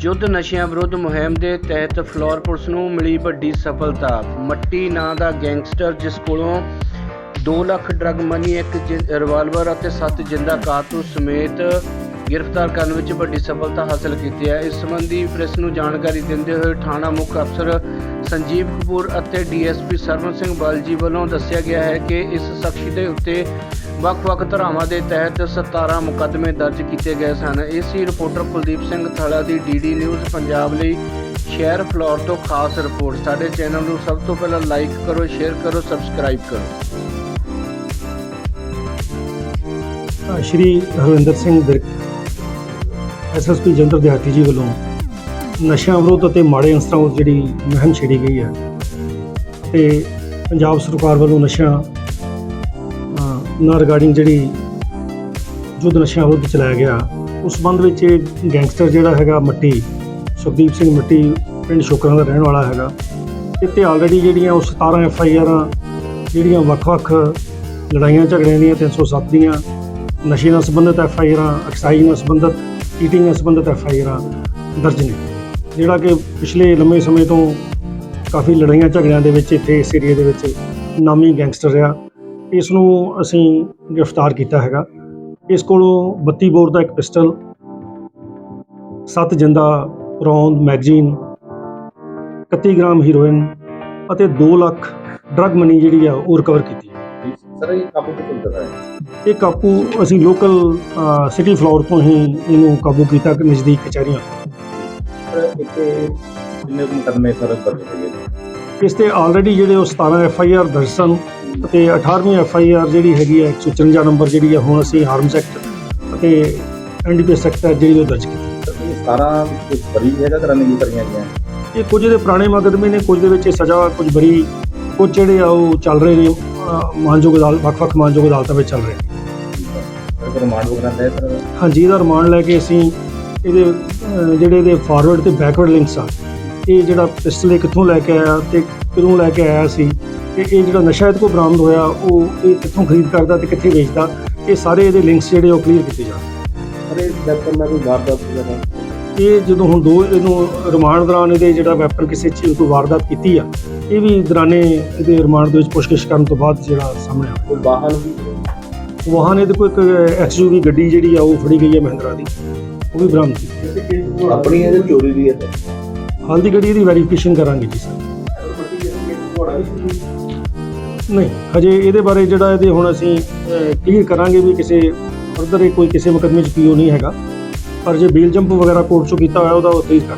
ਯੁੱਧ ਨਸ਼ਿਆਂ ਵਿਰੁੱਧ ਮੁਹਿੰਮ ਦੇ ਤਹਿਤ ਫਲੋਰ ਪੁਲਿਸ ਨੂੰ ਮਿਲੀ ਵੱਡੀ ਸਫਲਤਾ। ਮੱਟੀ ਨਾਂ ਦਾ ਗੈਂਗਸਟਰ, ਜਿਸ ਕੋਲੋਂ 2 ਲੱਖ ਡਰਗ ਮਨੀ, ਇੱਕ ਜਿ- ਰਿਵਾਲਵਰ ਅਤੇ 7 ਜਿੰਦਾ ਕਾਰਤੂਸ ਸਮੇਤ ਗ੍ਰਿਫਤਾਰ ਕਰਨ ਵਿੱਚ ਵੱਡੀ ਸਫਲਤਾ ਹਾਸਲ ਕੀਤੀ ਹੈ। ਇਸ ਸੰਬੰਧੀ ਪ੍ਰੈਸ ਨੂੰ ਜਾਣਕਾਰੀ ਦਿੰਦੇ ਹੋਏ ਥਾਣਾ ਮੁੱਖ ਅਫਸਰ ਸੰਜੀਵ ਕਪੂਰ ਅਤੇ ਡੀਐਸਪੀ ਸਰਵਨ ਸਿੰਘ ਬਾਲਜੀ ਵੱਲੋਂ ਦੱਸਿਆ ਗਿਆ ਹੈ ਕਿ ਇਸ ਸ਼ਖਸ ਦੇ ਉੱਤੇ ਵੱਖ-ਵੱਖ ਧਾਰਾਵਾਂ ਦੇ ਤਹਿਤ 17 ਮੁਕੱਦਮੇ ਦਰਜ ਕੀਤੇ ਗਏ ਸਨ। ਇਸ ਹੀ ਰਿਪੋਰਟਰ ਕੁਲਦੀਪ ਸਿੰਘ ਥਾਲਾ ਦੀ ਡੀਡੀ ਨਿਊਜ਼ ਪੰਜਾਬ ਲਈ ਸ਼ਹਿਰ ਫਲੋਰ ਤੋਂ ਖਾਸ ਰਿਪੋਰਟ। ਸਾਡੇ ਚੈਨਲ ਨੂੰ ਸਭ ਤੋਂ ਪਹਿਲਾਂ ਲਾਈਕ ਕਰੋ, ਸ਼ੇਅਰ ਕਰੋ, ਸਬਸਕ੍ਰਾਈਬ ਕਰੋ। ਸ਼੍ਰੀ ਹਰਵਿੰਦਰ ਸਿੰਘ ਵਿਰਕ ਐਸਐਸਪੀ ਜੰਦਰ ਦਿਹਾਤੀ ਜੀ ਵੱਲੋਂ ਨਸ਼ਿਆਂ ਵਿਰੁੱਧ ਅਤੇ ਮਾੜੇ ਅੰਸਰਾਂ ਵਿਰੁੱਧ ਜਿਹੜੀ ਮੁਹਿੰਮ ਛੇੜੀ ਗਈ ਹੈ ਤੇ ਪੰਜਾਬ ਸਰਕਾਰ ਵੱਲੋਂ ਨਸ਼ਿਆਂ ਨਾਲ ਰਿਗਾਰਡਿੰਗ ਜਿਹੜੀ ਯੁੱਧ ਨਸ਼ਿਆਂ ਵਿਰੁੱਧ ਚਲਾਇਆ ਗਿਆ, ਉਸ ਸੰਬੰਧ ਵਿੱਚ ਇਹ ਗੈਂਗਸਟਰ ਜਿਹੜਾ ਹੈਗਾ ਮੱਟੀ, ਸੁਖਦੀਪ ਸਿੰਘ ਮੱਟੀ ਪਿੰਡ ਸ਼ੋਕਰਾਂ ਦਾ ਰਹਿਣ ਵਾਲਾ ਹੈਗਾ। ਇੱਥੇ ਆਲਰੇਡੀ ਜਿਹੜੀਆਂ ਉਹ 17 ਐਫ ਆਈ ਆਰਾਂ ਜਿਹੜੀਆਂ ਵੱਖ-ਵੱਖ ਲੜਾਈਆਂ ਝਗੜਿਆਂ ਦੀਆਂ 307 ਦੀਆਂ, ਨਸ਼ੇ ਨਾਲ ਸੰਬੰਧਿਤ ਐਫ ਆਈ ਆਰਾਂ ਐਕਸਾਈਜ਼ ਨਾਲ ਸੰਬੰਧਿਤ ਈਟਿੰਗ ਨਾਲ ਸੰਬੰਧਿਤ ਐਫ ਆਈ ਆਰਾਂ ਦਰਜ ਨੇ। ਜਿਹੜਾ ਕਿ ਪਿਛਲੇ ਲੰਮੇ ਸਮੇਂ ਤੋਂ ਕਾਫੀ ਲੜਾਈਆਂ ਝਗੜਿਆਂ ਦੇ ਵਿੱਚ ਇੱਥੇ ਇਸ ਏਰੀਏ ਦੇ ਵਿੱਚ ਨਾਮੀ ਗੈਂਗਸਟਰ ਰਿਹਾ। ਇਸ ਨੂੰ ਅਸੀਂ ਗ੍ਰਿਫਤਾਰ ਕੀਤਾ ਹੈਗਾ। ਇਸ ਕੋਲੋਂ 32 ਬੋਰ ਦਾ ਇੱਕ ਪਿਸਟਲ 7 ਜਿੰਦਾ ਰੌਂਦ ਮੈਗਜ਼ੀਨ 31 ਗ੍ਰਾਮ ਹੀਰੋਇਨ ਅਤੇ 2 ਲੱਖ ਡਰਗ ਮਨੀ ਜਿਹੜੀ ਆ ਉਹ ਰਿਕਵਰ ਕੀਤੀ ਸਰ ਇਹ ਕਾਬੂ ਕਿੱਥੋਂ ਕਰ ਹੈ? ਇਹ ਕਾਬੂ ਅਸੀਂ ਲੋਕਲ ਸਿਟੀ ਫਲੋਰ ਤੋਂ ਹੀ ਇਹਨੂੰ ਕਾਬੂ ਕੀਤਾ ਕਿ ਨਜ਼ਦੀਕ ਕਚਹਿਰੀਆਂ ਸਰ ਇੱਥੇ ਕੁ ਮੁਕੱਦਮੇ ਸਰ ਦਰਜ ਹੋਏ ਇਸ ਤੇ ਆਲਰੇਡੀ ਜਿਹੜੇ ਉਹ 17 ਐਫ ਆਈ ਆਰ ਦਰਜ ਸਨ ਅਤੇ 18ਵੀਂ ਐਫ ਆਈ ਆਰ ਜਿਹੜੀ ਹੈਗੀ ਹੈ 154 ਨੰਬਰ ਜਿਹੜੀ ਹੈ ਹੁਣ ਅਸੀਂ ਹਾਰਮਸ ਐਕਟ ਅਤੇ ਐਨਡੀਪੀਐਸ ਐਕਟ ਹੈ ਜਿਹੜੀ ਉਹ ਦਰਜ ਕੀਤੀ ਸਰ ਇਹ 17 ਕੁਝ ਬੜੀ ਜਗ੍ਹਾ ਤਰ੍ਹਾਂ ਨਹੀਂ ਕਰੀਆਂ ਗਈਆਂ ਇਹ ਕੁਝ ਦੇ ਪੁਰਾਣੇ ਮੁਕੱਦਮੇ ਨੇ ਕੁਝ ਦੇ ਵਿੱਚ ਇਹ ਸਜ਼ਾ ਕੁਝ ਬਰੀ ਕੁਝ ਜਿਹੜੇ ਆ ਉਹ ਚੱਲ ਰਹੇ ਨੇ ਮਾਨਯੋਗ ਅਦਾਲਤ ਵੱਖ-ਵੱਖ ਮਾਨਯੋਗ ਅਦਾਲਤਾਂ ਵਿੱਚ ਚੱਲ ਰਹੇ ਨੇ। ਰਿਮਾਂਡ ਵਗੈਰਾ ਲੈ ਸਰ ਹਾਂਜੀ ਇਹਦਾ ਰਿਮਾਂਡ ਲੈ ਕੇ ਅਸੀਂ ਇਹਦੇ ਜਿਹੜੇ ਇਹਦੇ ਫਾਰਵਰਡ ਤੇ ਬੈਕਵਰਡ ਲਿੰਕਸ ਆ। ਇਹ ਜਿਹੜਾ ਪਿਸਟਲ ਇਹ ਕਿੱਥੋਂ ਲੈ ਕੇ ਆਇਆ ਤੇ ਕਦੋਂ ਲੈ ਕੇ ਆਇਆ ਸੀ ਤੇ ਇਹ ਜਿਹੜਾ ਨਸ਼ਾ ਇਹਦੇ ਕੋਲ ਬਰਾਮਦ ਹੋਇਆ ਉਹ ਇਹ ਕਿੱਥੋਂ ਖਰੀਦ ਕਰਦਾ ਤੇ ਕਿੱਥੇ ਵੇਚਦਾ ਇਹ ਸਾਰੇ ਇਹਦੇ ਲਿੰਕਸ ਜਿਹੜੇ ਉਹ ਕਲੀਅਰ ਕੀਤੇ ਜਾਣ। ਇਹ ਵੈਪਨ ਨਾਲ ਕੋਈ ਵਾਰਦਾਤ ਵਗੈਰਾ ਇਹ ਜਦੋਂ ਹੁਣ ਦੋ ਇਹਨੂੰ ਰਿਮਾਂਡ ਦੌਰਾਨ ਇਹਦੇ ਜਿਹੜਾ ਵੈਪਨ ਕਿਸੇ ਚੀਜ਼ ਤੋਂ ਵਾਰਦਾਤ ਕੀਤੀ ਆ ਇਹ ਵੀ ਦੌਰਾਨੇ ਇਹਦੇ ਰਿਮਾਂਡ ਦੇ ਵਿੱਚ ਪੁੱਛਗਿੱਛ ਕਰਨ ਤੋਂ ਬਾਅਦ ਜਿਹੜਾ ਸਾਹਮਣੇ ਆਇਆ। ਕੋਈ ਵਾਹਨ ਵੀ ਵਾਹਨ ਇਹਦੇ ਕੋਲ ਇੱਕ ਐਕਸਯੂਵੀ ਗੱਡੀ ਜਿਹੜੀ ਆ ਉਹ ਫੜੀ ਗਈ ਹੈ ਮਹਿੰਦਰਾ ਦੀ। ਉਹ ਵੀ ਬਰਾਮਦ ਕੀਤੀ। ਆਪਣੀ ਇਹ ਚੋਰੀ ਦੀ ਹੈ ਹਾਲ ਦੀ ਗੱਡੀ ਦੀ ਵੈਰੀਫਿਕੇਸ਼ਨ ਕਰਾਂਗੇ ਜੀ। ਸਰ ਨਹੀਂ, ਹਜੇ ਇਹਦੇ ਬਾਰੇ ਜਿਹੜਾ ਇਹਦੇ ਹੁਣ ਅਸੀਂ ਕਲੀਅਰ ਕਰਾਂਗੇ ਵੀ ਕਿਸੇ ਫਰਦਰ ਕੋਈ ਕਿਸੇ ਮੁਕੱਦਮੇ 'ਚ ਪੀਓ ਨਹੀਂ ਹੈਗਾ। ਪਰ ਜੇ ਬੇਲ ਜੰਪ ਵਗੈਰਾ ਕੋਰਟ 'ਚੋਂ ਕੀਤਾ ਹੋਇਆ, ਉਹਦਾ ਉਹ ਤੇਜ਼ ਕਰ